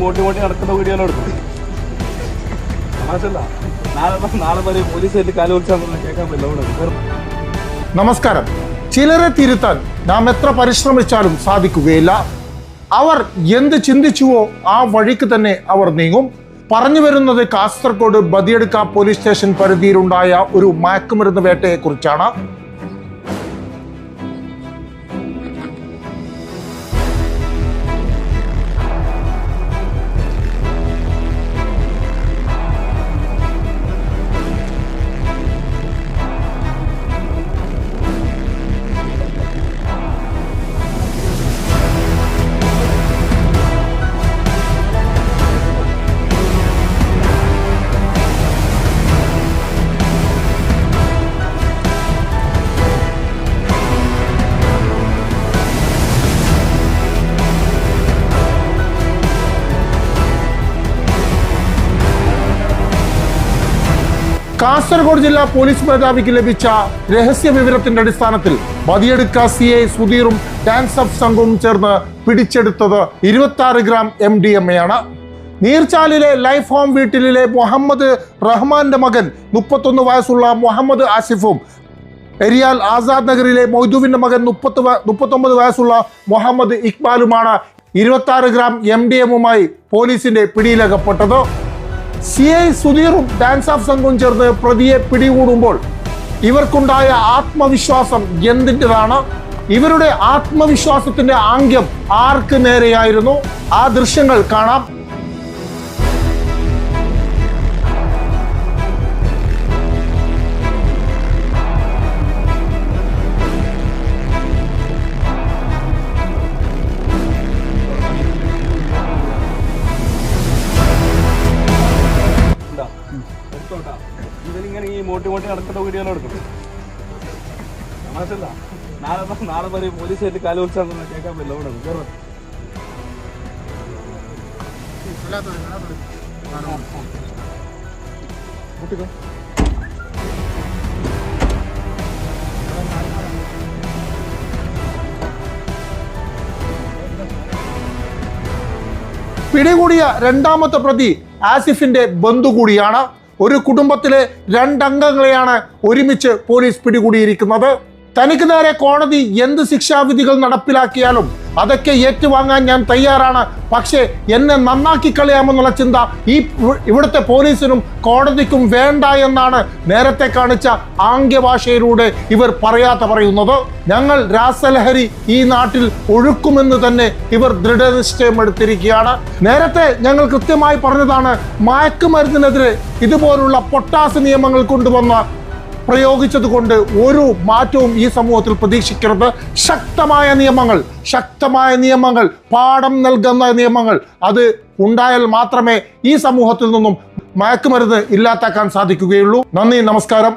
മോട്ടി മോട്ടി നടക്കുന്ന video police നമസ്കാരം. ചിലരെ തിരുത്താൻ നാം എത്ര പരിശ്രമിച്ചാലും സാധിക്കുകയില്ല. അവർ എന്ത് ചിന്തിച്ചുവോ ആ വഴിക്ക് തന്നെ അവർ നീങ്ങും. പറഞ്ഞു വരുന്നത് കാസർഗോഡ് ബദിയെടുക്ക പോലീസ് സ്റ്റേഷൻ പരിധിയിലുണ്ടായ ഒരു മയക്കുമരുന്ന് വേട്ടയെക്കുറിച്ചാണ്. കാസർഗോഡ് ജില്ലാ പോലീസ് മേധാവിക്ക് ലഭിച്ച രഹസ്യ വിവരത്തിന്റെ അടിസ്ഥാനത്തിൽ മതിയെടുക്ക സി ഐ സുധീറും ഓഫ് സംഘവും ചേർന്ന് പിടിച്ചെടുത്തത് ഇരുപത്തി ആറ് gram M D M A ആണ്. നീർച്ചാലിലെ ലൈഫ് ഹോം വീട്ടിലെ മുഹമ്മദ് റഹ്മാന്റെ മകൻ മുപ്പത്തൊന്ന് വയസ്സുള്ള മുഹമ്മദ് ആസിഫും എരിയാൽ ആസാദ് നഗറിലെ മൊയ്തുവിന്റെ മകൻ മുപ്പത്തി മുപ്പത്തൊമ്പത് വയസ്സുള്ള മുഹമ്മദ് ഇക്ബാലുമാണ് ഇരുപത്തി ഗ്രാം എം ഡി എമ്മുമായി പോലീസിന്റെ പിടിയിലകപ്പെട്ടത്. സി ഐ സുധീറും ഡാൻസ് ഓഫ് സംഘവും ചേർന്ന് പ്രതിയെ പിടികൂടുമ്പോൾ ഇവർക്കുണ്ടായ ആത്മവിശ്വാസം എന്തിന്റെതാണ്? ഇവരുടെ ആത്മവിശ്വാസത്തിന്റെ ആംഗ്യം ആർക്ക് നേരെയായിരുന്നു? ആ ദൃശ്യങ്ങൾ കാണാം. മോട്ടി മോട്ടി നടക്കുന്ന വീഡിയോ എടുക്കും നാളെ നാളെ വരെ പോലീസ് കാലു വിളിച്ചാൽ കേൾക്കാൻ പറ്റില്ല അവിടെ. പിടികൂടിയ രണ്ടാമത്തെ പ്രതി ആസിഫിന്റെ ബന്ധു കൂടിയാണ്. ഒരു കുടുംബത്തിലെ രണ്ടംഗങ്ങളെയാണ് ഒരുമിച്ച് പോലീസ് പിടികൂടിയിരിക്കുന്നത്. തനിക്ക് നേരെ കോടതി എന്ത് ശിക്ഷാവിധികൾ നടപ്പിലാക്കിയാലും അതൊക്കെ ഏറ്റുവാങ്ങാൻ ഞാൻ തയ്യാറാണ്. പക്ഷേ എന്നെ നന്നാക്കി കളയാമെന്നുള്ള ചിന്ത ഈ ഇവിടുത്തെ പോലീസിനും കോടതിക്കും വേണ്ട എന്നാണ് നേരത്തെ കാണിച്ച ആംഗ്യഭാഷയിലൂടെ ഇവർ പറയാത്ത പറയുന്നത്. ഞങ്ങൾ രാസലഹരി ഈ നാട്ടിൽ ഒഴുക്കുമെന്ന് തന്നെ ഇവർ ദൃഢനിശ്ചയം എടുത്തിരിക്കുകയാണ് നേരത്തെ ഞങ്ങൾ കൃത്യമായി പറഞ്ഞതാണ് മയക്കുമരുന്നിനെതിരെ ഇതുപോലുള്ള പൊട്ടാസ് നിയമങ്ങൾ കൊണ്ടുവന്ന പ്രയോഗിച്ചത് കൊണ്ട് ഒരു മാറ്റവും ഈ സമൂഹത്തിൽ പ്രതീക്ഷിക്കരുത്. ശക്തമായ നിയമങ്ങൾ ശക്തമായ നിയമങ്ങൾ പാഠം നൽകുന്ന നിയമങ്ങൾ അത് ഉണ്ടായാൽ മാത്രമേ ഈ സമൂഹത്തിൽ നിന്നും മയക്കുമരുന്ന് ഇല്ലാതാക്കാൻ സാധിക്കുകയുള്ളൂ. നന്ദി നമസ്കാരം.